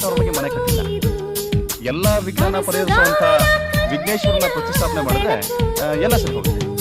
ಪೂರ್ತಿ ವಾಸ್ತು ಪ್ರಕಾರವಾಗಿ ಮನೆ ಕಟ್ಟಿಲ್ಲ ಎಲ್ಲ ವಿಜ್ಞಾನ ಪರಿಹರಿಸುವಂಥ ವಿಘ್ನೇಶ್ವರನ ಪ್ರತಿಷ್ಠಾಪನೆ ಮಾಡಿದ್ರೆ ಎಲ್ಲ ಸರಿ ಹೋಗುತ್ತೆ.